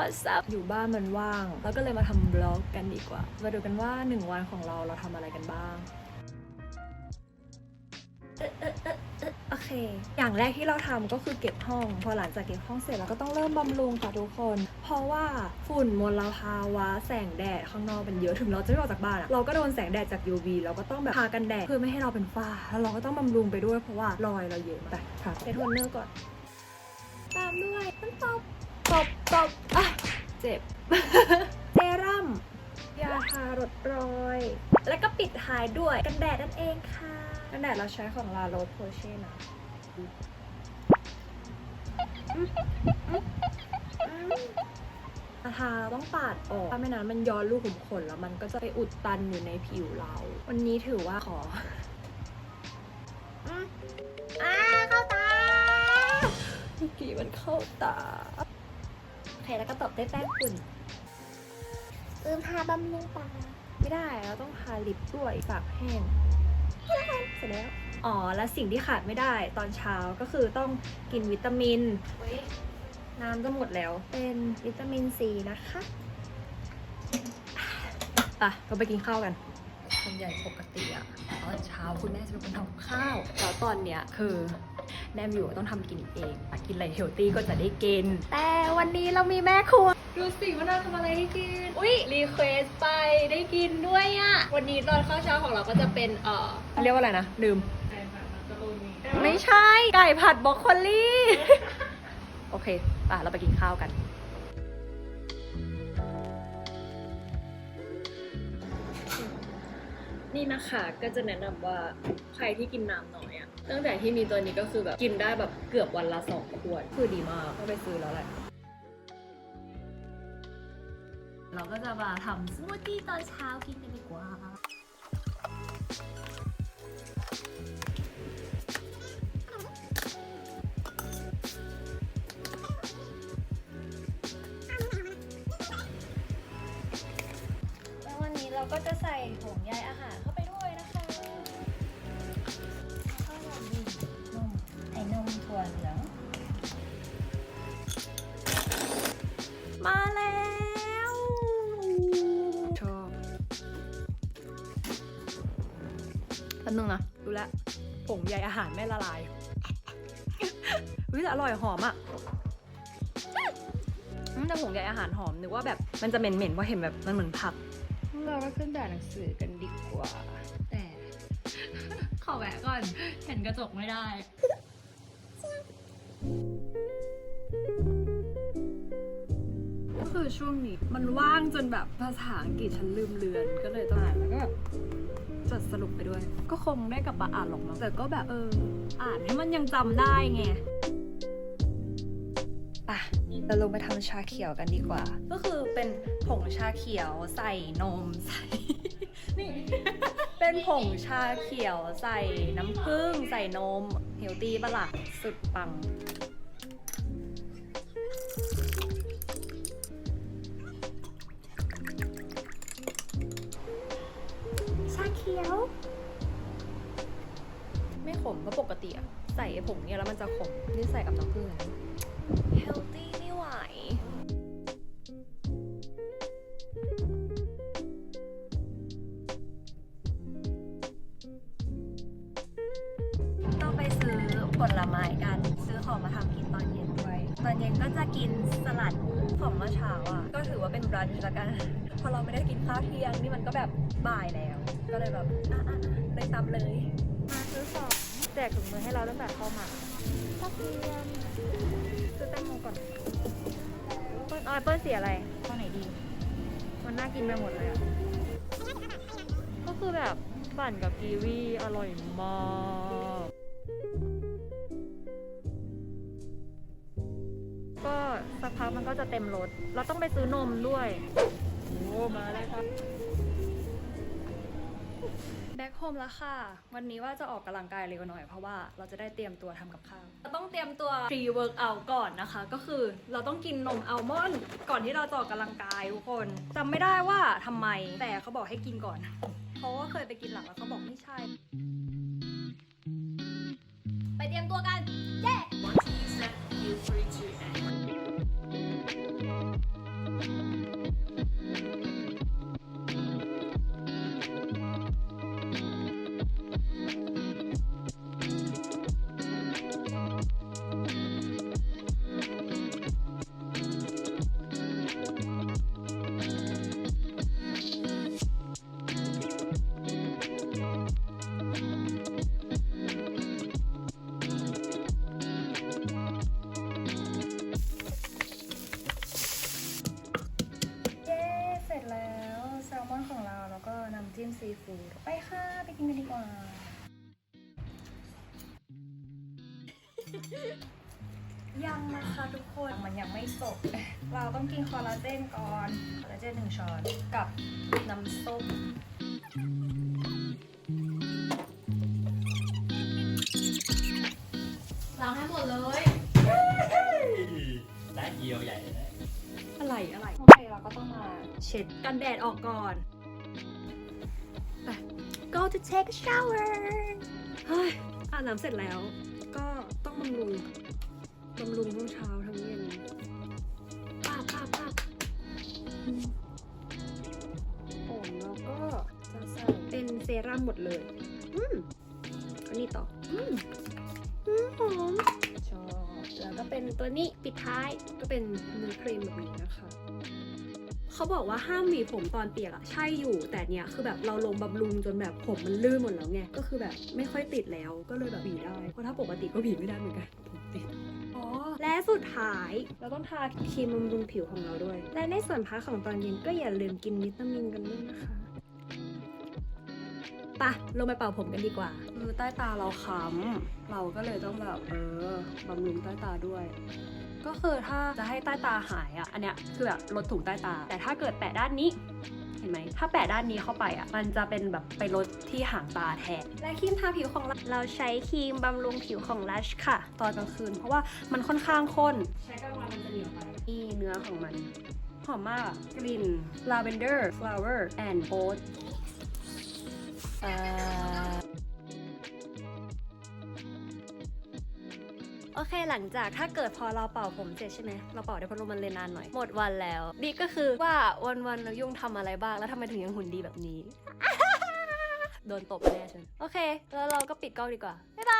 What's up อยู่บ้านมันว่างแล้วก็เลยมาทำบล็อกกันดีกว่า มาดูกันว่า 1 วันของเราเราทำอะไรกันบ้างเอ๊ะเอ๊ะเอ๊ะเอ๊ะโอเค อย่างแรกที่เราทำก็คือเก็บห้อง พอหลังจากเก็บห้องเสร็จเราก็ต้องเริ่มบำรุงค่ะทุกคน เพราะว่าฝุ่นมลภาวะแสงแดดข้างนอกเป็นเยอะ ถึงเราจะไม่ออกจากบ้านอะเราก็โดนแสงแดดจาก UV เราก็ต้องแบบทากันแดดเพื่อไม่ให้เราเป็นฝ้า แล้วเราก็ต้องบำรุงไปด้วยเพราะว่ารอยเราเยอะมากไปค่ะเซตโทนเนอร์ก่อน ตามด้วยน้ำตบตบตบอะ เจ็บ เซรั่ม ยาทารดรอย แล้วก็ปิดท้ายด้วยกันแดดนั่นเองค่ะ กันแดดเราใช้ของลาโรสโพเช่นะทาต้องปาดออก ถ้าไม่นั้นมันย้อนรูขุมขนแล้วมันก็จะไปอุดตันอยู่ในผิวเรา วันนี้ถือว่าขออ่าเข้าตาเมื่อกี้มันเข้าตา เคแล้วก็ตบด้วยแป้งฝุ่นลืมทาบำรุงตาไม่ได้เราต้องทาลิปด้วยปากแห้งเสร็จแล้วอ๋อและสิ่งที่ขาดไม่ได้ตอนเช้าก็คือต้องกินวิตามินเว้ยน้ำจะหมดแล้ว เป็นวิตามินซีนะคะอะเราไปกินข้าวกันคนใหญ่ปกติอะตอนเช้าคุณแม่จะเป็นคนทำกับข้าว แล้วตอนเนี้ยคือ แนมอยู่ต้องทำกินเองอยากกินอะไรเฮลตี้ก็จะได้กิน แต่วันนี้เรามีแม่ครัว ดูสิว่าเราทำอะไรให้กิน อุ้ยรีเควสไปได้กินด้วยอะวันนี้ตอนข้าวเช้าของเราก็จะเป็นเอ่อเรียกว่าอะไรนะ ลืม ไม่ใช่ ไก่ผัดบรอกโคลี่โอเคป่ะเราไปกินข้าวกันนี่นะคะก็จะแนะนำว่าใครที่กินน้ำน้อยอะ ตั้งแต่ที่มีตัวนี้ก็คือแบบกินได้แบบเกือบวันละสองขวด คือดีมากก็ไปซื้อแล้วแหละ เราก็จะมาทำสมูทตี้ตอนเช้ากินกันดีกว่า แล้ววันนี้เราก็จะใส่ผงใยอาหาร ป๊บนึงนะดูแลวผงใยอาหารไม่ละลายวิแต่อร่อยหอมอะอืมแต่ผงใยอาหารหอมนึกว่าแบบมันจะเหม็นๆเพราะเห็นแบบมันเหมือนผัก เราก็ขึ้นด่านหนังสือกันดีกว่า แต่ ขอแวะก่อน เห็นกระจกไม่ได้ คือช่วงนี้มันว่างจนแบบภาษาอังกฤษฉันลืมเลือนก็เลยต้องอ่านแล้วก็แบบจดสรุปไปด้วย ก็คงได้กลับมาอ่านหรอกมั้งแต่ก็แบบเออ อ่านให้มันยังจำได้ไงป่ะเราลงไปทำชาเขียวกันดีกว่า ก็คือเป็นผงชาเขียวใส่นมใส่นี่ เป็นผงชาเขียวใส่น้ำผึ้งใส่นมเฮลตี้ปะล่ะสุดปังียว ไม่ขมเพราะปกติอะใส่ไอ้ผงเนี่ยแล้วมันจะขมนี่ใส่กับน้ำผึ้งเจะกินสลัดของเมื่อเช้าอะ ก็ถือว่าเป็นบรันช์ละกัน พอเราไม่ได้กินข้าวเที่ยงนี่มันก็แบบบ่ายแล้ว ก็เลยแบบอะอะอะเลยตำเลย มาซื้อของแจกถุงมือให้เราตั้งแต่เข้ามาชาเขียวซื้อแตงโมก่อนเปิ้ลออปเปิ้ลเสียอะไรข้าวไหนดี มันน่ากินไปหมดเลยอะ ก็คือแบบปั่นกับกีวีอร่อยมาก สักพักมันก็จะเต็มรถ เราต้องไปซื้อนมด้วย โอ้มาเลยครับ แบ็คโฮมแล้วค่ะ วันนี้ว่าจะออกกำลังกายเร็วหน่อยเพราะว่าเราจะได้เตรียมตัวทำกับข้าวเราต้องเตรียมตัว pre workout ก่อนนะคะ ก็คือเราต้องกินนมอัลมอนด์ก่อนที่เราจะออกกำลังกายทุกคนจำไม่ได้ว่าทำไมแต่เขาบอกให้กินก่อน เพราะว่าเคยไปกินหลังแล้วเขาบอกไม่ใช่ไปเตรียมตัวกัน เย้ ซีฟู้ดไปค่ะไปกินกันดีกว่า ยังนะคะทุกคนมันยังไม่จบเราต้องกินคอลลาเจนก่อนคอลลาเจนหนึ่งช้อนกับน้ำส้มล้างให้หมดเลย ได้เกียวใหญ่เลยนะอะไรอะไร โอเค เราก็ต้องมาเช็ดกันแดดออกก่อนไป go to take a shower เฮ้ยอาบน้ำเสร็จแล้ว ก็ต้องบำรุงบำรุงทั้งเช้าทั้งเย็นป้าบป้าบป้าบอืมผมแล้วก็จะใส่เป็นเซรั่มหมดเลย อืมอันนี้ต่อ อืมอืมหอมชอบแล้วก็เป็นตัวนี้ปิดท้ายก็เป็นเนื้อครีมแบบนี้นะคะ เขาบอกว่าห้ามหวีผมตอนเปียกอะใช่อยู่ แต่เนี้ยคือแบบเราลงบำรุงจนแบบผมมันลื่นหมดแล้วไงก็คือแบบไม่ค่อยติดแล้วก็เลยแบบหวีได้เพราะถ้าปกติก็หวีไม่ได้เหมือนกันผมติดอ๋อและสุดท้ายเราต้องทาครีมบำรุงผิวของเราด้วย และในส่วนพักของตอนเย็นก็อย่าลืมกินวิตามินกันด้วยนะคะปะลงไปเป่าผมกันดีกว่าคือใต้ตาเราค้ำเราก็เลยต้องแบบเออบำรุงใต้ตาด้วย ก็คือถ้าจะให้ใต้ตาหายอะ อันเนี้ยคือแบบลดถุงใต้ตา แต่ถ้าเกิดแปะด้านนี้ เห็นไหม ถ้าแปะด้านนี้เข้าไปอะ มันจะเป็นแบบไปลดที่หางตาแทน และครีมทาผิวของเราเราใช้ครีมบำรุงผิวของ Lush ค่ะ ตอนกลางคืน เพราะว่ามันค่อนข้างข้น ใช้กลางวันมันจะเหนียวไปนี่เนื้อของมัน หอมมาก กลิ่น lavender flower and oat เอ่อ อเคหลังจากถ้าเกิดพอเราเป่าผมเสร็จใช่ไหมเราเป่าได้พัดลมมันเลยนานหน่อยหมดวันแล้วนี่ก็คือว่าวันๆเรายุ่งทำอะไรบ้างแล้วทำไมถึงยังหุ่นดีแบบนี้ โดนตบแน่ฉันโอเค แล้วเราก็ปิดกล้องดีกว่าบ๊ายบาย